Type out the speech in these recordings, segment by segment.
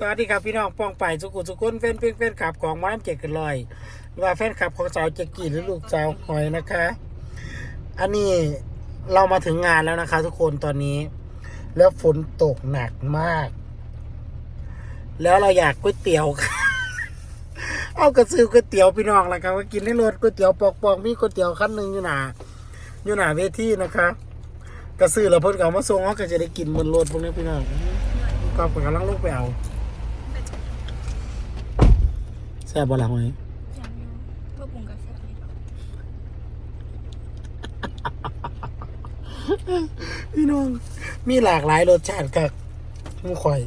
สวัสดีครับพี่น้องป้องไปสุกุสุกุนแฟนเพลงแฟนคลับของม้ามเจ็ดกันลอยว่าแฟนคลับของสาวเจกกี้หรือลูกสาวหอยนะคะ อันนี้เรามาถึงงานแล้วนะคะ ทุกคนตอนนี้ แล้วฝนตกหนักมาก แล้วเราอยากก๋วยเตี๋ยวค่ะเอากระซื้อก๋วยเตี๋ยวพี่น้องแล้วครับก็กินในรถก๋วยเตี๋ยวปอกๆมีก๋วยเตี๋ยวขั้นหนึ่งอยู่หนาอยู่หนาเวทีนะคะกระซื้อแล้วเพิ่นก็เอามาส่งเขาก็จะได้กินบนรถพวกนี้พี่น้องก็กำลังลงไปเอา แซ่บบ่ล่ะหอยยังอยู่เพื่อปรุงกาแฟเลยดอกพี่น้อง มีหลากหลายรสชาติกับมุข่อย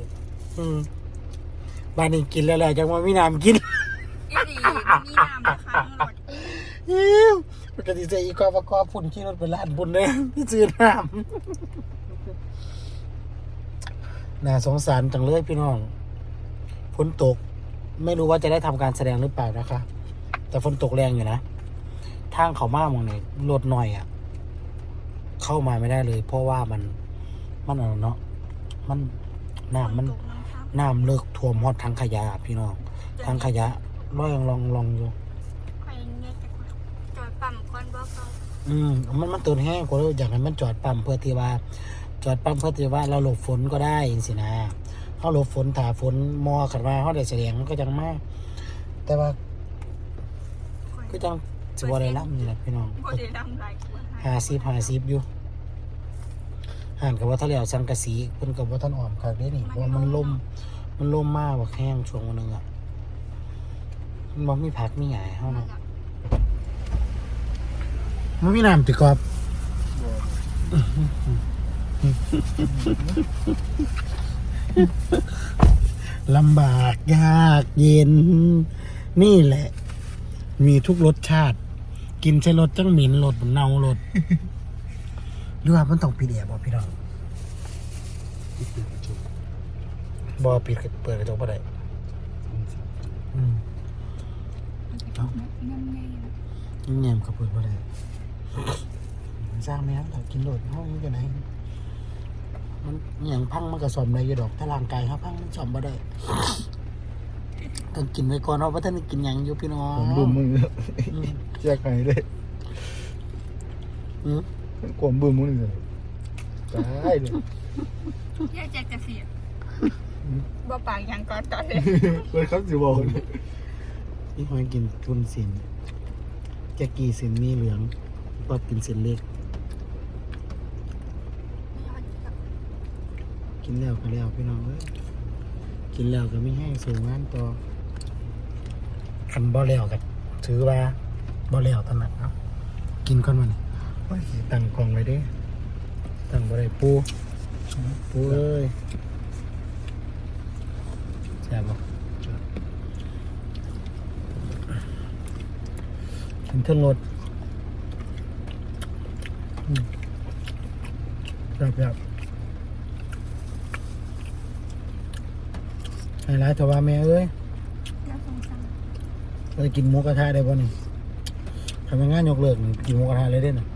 อืมบ้านนี้กินแล้วแหละจังว่ามีน้ำกินอีหลีมีน้ำนะคะหลอดอิ้วปกติจะอีกอประกอบพุ่นขี่รถไปร้านบุญเลยพี่ซื้อน้ำน่าสงสารจังเลยพี่น้องฝนตก ไม่รู้ว่าจะได้ทำการแสดงหรือเปล่านะคะ แต่ฝนตกแรงอยู่นะ ทางเขามากมองเนี่ยรถหน่อยอะ่ะ เข้ามาไม่ได้เลย เพราะว่ามันมันอะไรเนาะมันน้ำมันตกน้ำครับน้ำเลิกท่วมฮอดทางขยะอะพี่น้องทางขยะร้อยยังลองลองอยู่ใครเงี้ยจะจอดปั๊มก่อนบ่เขาอืมมันมันตื่นแห้งกว่าเราอยากให้มันจอดปั๊มเพื่อที่ว่า จอดปั๊มเพื่อที่ว่าเราหลบฝนก็ได้สินะ เขาหลบฝนถ่าฝนมอขันมาเขาได้เสียงก็จังมาก แต่ว่าก็จังสิบอะไรล่ำนี่แหละพี่น้องบ่ได้ดำหลายกว่าหาซิบหาซิบอยู่ห่านกับว่าทะเลวสังกะสีเพิ่นกับว่าท่านอ่อมคักเด้นี่เพราะว่ามันล่มมันล่มมากว่าแห้งช่วงวันหนึงอะมันบ่มีผักมีหยายเฮานั่เนาะนล่ะมันมีน้ำติกรอบ ลำบากยากเย็น นี่แหละ มีทุกรสชาติ กินใช้รสจังหมิ่นรสเน่ารสหรือว่ามันต้องปิดแอร์บ่พี่น้องบ่ปิดเปิดกระจกบ่ได้อืมน้ำแน่แง่มกับเปิดบ่ได้สร้างแม่ถ้ากินโดดห้องนี้กันไหน มันอหย่างพังมันก็ซ่อมได้อยู่ดอกถ้าร่างกายเขาพังมันซ่อมบ่ได้ ต้องกินไว้ก่อนเพราะว่าท่านได้กินหยังอยู่พี่น้องผมบุมมึงเลยอืมแยกไงเลยอืมกลมบุมมึงเลยตายเลยแยกแจกจะเสียบ่ปากยังก่อนตอนเลยเปิดครับสิบอกเลยนี่หอยกินทุนสินแกกี่สินมีเหลืองปอบกินสินเล็ก กินแล้วก็แล้วพี่น้องเอ้ยกินแล้วก็ไม่ให้สูงงานต่อคันบ่แล้วก็ถือว่าบ่แล้วถนัดเนาะกินก่อนมันโอ้ยตั้งกล่องไว้ด้ตั้งบ่ได้ปูปูเอ้ยแซ่บบ่กินเครื่องรถอืมแบบ บบไฮไลท์แต่ว่าแม่เอ้ยน่าสงสารเราจะกินหมูกระทะได้ป่ะนี่ทำงานยกเลิกนี่กินหมูกระทะเลยได้น่ะ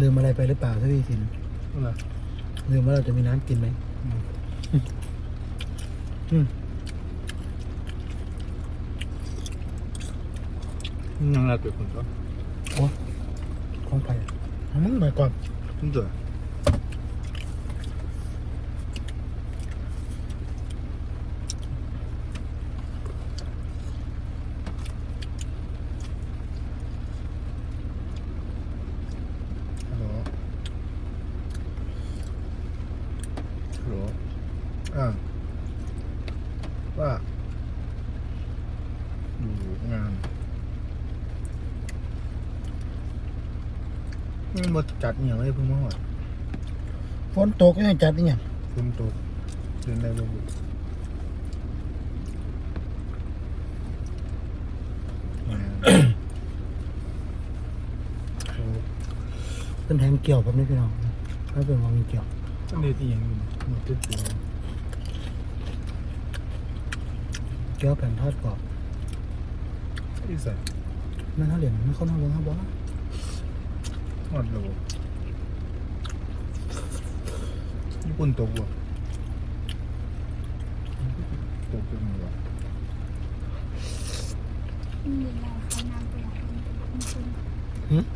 ลืมอะไรไปหรือเปล่าท่านพี่สินลืมว่าเราจะมีน้ำกินไหมอืม ยังไงเกิดคนก็ของไปเอามึง ไปก่อนต้องเจอฮัลโหลฮัลโหลอ่าว่าอยู่งานนี่มาจัดอหย่างไรเพิ่งมาหอดฝนตกยังจัดอีหยังฝนตกเดินได้บ่บุงานโอ้เป็นแถมเกี่ยวแบบนี้พี่น้องไม่เป็นวางเกี่ยวต้องเรียนที่อย่างนี้หมดทุกตัวเกี่ยวแผ่นทอดกรอบที่ใส่นั่นเขาเหรียญมันเขานอนลงครับบอส หอดระบบญี่ปุ่นตกบ่ตกเป็นบ่มีเราเขาน้ำไปแล้วมันเ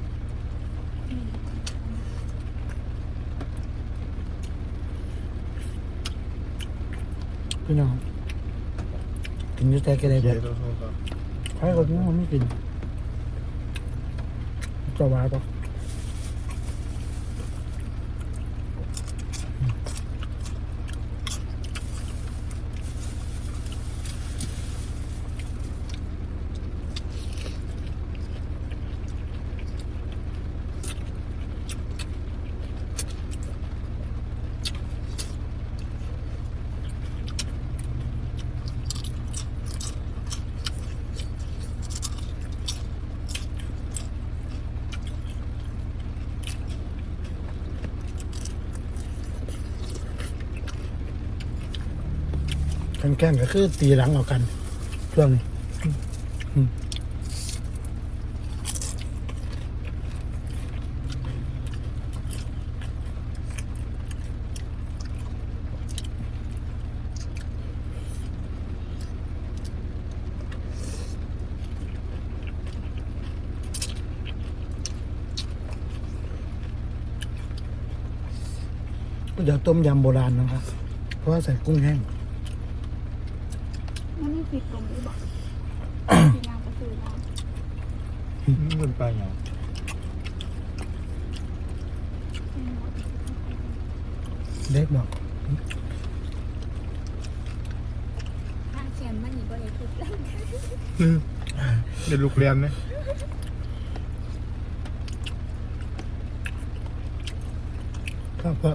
งแกล้วเขาก็ใครก็ยังไม่กินจะว่าปะกันแกล้งก็คือตีหลังเอากันช่วงนี้อืมเดี๋ยวต้มยำโบราณนะครับ เพราะว่าใส่กุ้งแห้ง ผิดตรงนี้บอกที่นางก็คือเรามันเป็นปลาหยังเด็กบอกถ้าเขียนมันอีกก็เลยคือแล้วเดี๋ยวลูกเรียนนะก็เพราะ